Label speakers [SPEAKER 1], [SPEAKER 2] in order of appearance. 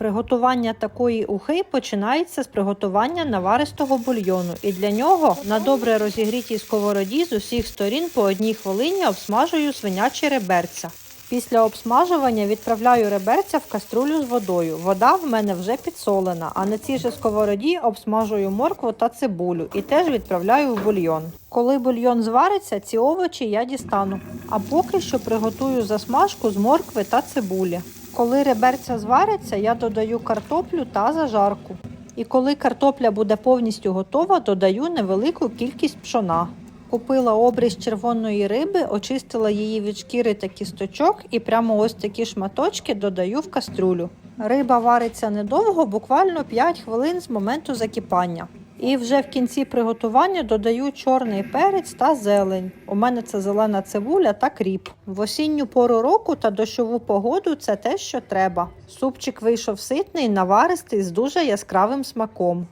[SPEAKER 1] Приготування такої ухи починається з приготування наваристого бульйону, і для нього на добре розігрітій сковороді з усіх сторін по одній хвилині обсмажую свинячі реберця. Після обсмажування відправляю реберця в каструлю з водою. Вода в мене вже підсолена, а на цій же сковороді обсмажую моркву та цибулю і теж відправляю в бульйон. Коли бульйон звариться, ці овочі я дістану. А поки що приготую засмажку з моркви та цибулі. Коли реберця зваряться, я додаю картоплю та зажарку. І коли картопля буде повністю готова, додаю невелику кількість пшона. Купила обріз червоної риби, очистила її від шкіри та кісточок і прямо ось такі шматочки додаю в каструлю. Риба вариться недовго, буквально 5 хвилин з моменту закипання. І вже в кінці приготування додаю чорний перець та зелень. У мене це зелена цибуля та кріп. В осінню пору року та дощову погоду це те, що треба. Супчик вийшов ситний, наваристий з дуже яскравим смаком.